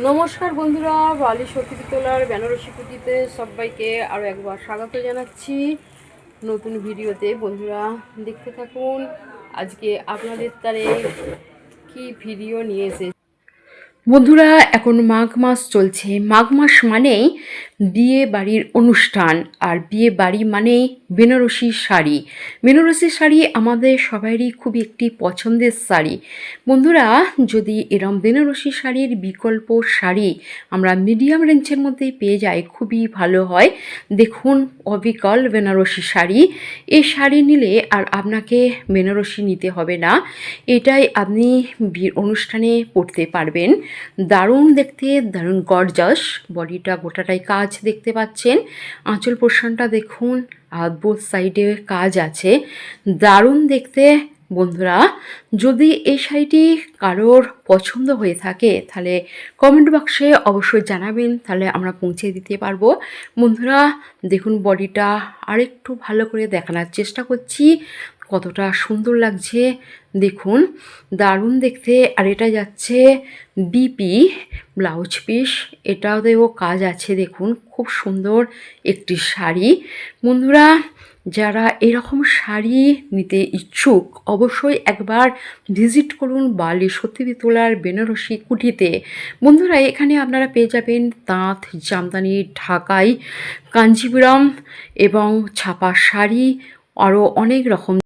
নমস্কার বন্ধুরা, বালি সত্যি তোলার বেনারসি পুঁজিতে সবাইকে আরও একবার স্বাগত জানাচ্ছি নতুন ভিডিওতে। বন্ধুরা, দেখতে থাকুন, আজকে আপনাদের তারে কি ভিডিও নিয়ে বন্ধুরা, এখন মাঘ মাস চলছে। মাঘ মাস মানেই বিয়ে বাড়ির অনুষ্ঠান। আর বিয়ে বাড়ি মানেই বেনারসি শাড়ি। বেনারসি শাড়ি আমাদের সবারই খুবই একটি পছন্দের শাড়ি। বন্ধুরা, যদি এরম বেনারসি শাড়ির বিকল্প শাড়ি আমরা মিডিয়াম রেঞ্জের মধ্যে পেয়ে যাই, খুবই ভালো হয়। দেখুন, অবিকল বেনারসি শাড়ি। এই শাড়ি নিলে আর আপনাকে বেনারসি নিতে হবে না। এটাই আপনি বিয়ের অনুষ্ঠানে পরতে পারবেন। দারুণ দেখতে, দারুণ গর্জাস বডিটা গোটাটাই কাজ দেখতে পাচ্ছেন। আঁচল পোর্শনটা দেখুন আর বোথ সাইডে কাজ আছে। দারুণ দেখতে, বন্ধুরা। যদি এই শাড়িটি কারোর পছন্দ হয়ে থাকে, তাহলে কমেন্ট বক্সে অবশ্যই জানাবেন, তাহলে আমরা পৌঁছে দিতে পারব। বন্ধুরা, দেখুন বডিটা আরেকটু ভালো করে দেখানোর চেষ্টা করছি। কতটা সুন্দর লাগছে। দেখুন, দারুণ দেখতে। আর এটা যাচ্ছে বিপি ব্লাউজ পিস। এটাতেও কাজ আছে, দেখুন। খুব সুন্দর একটি শাড়ি। বন্ধুরা, যারা এরকম শাড়ি নিতে ইচ্ছুক, অবশ্যই একবার ভিজিট করুন বালি সত্যি তোলার বেনারসি কুঠিতে বন্ধুরা, এখানে আপনারা পেয়ে যাবেন তাঁত, জামদানি, ঢাকাই কাঞ্জিপুরম এবং ছাপা শাড়ি, আরও অনেক রকম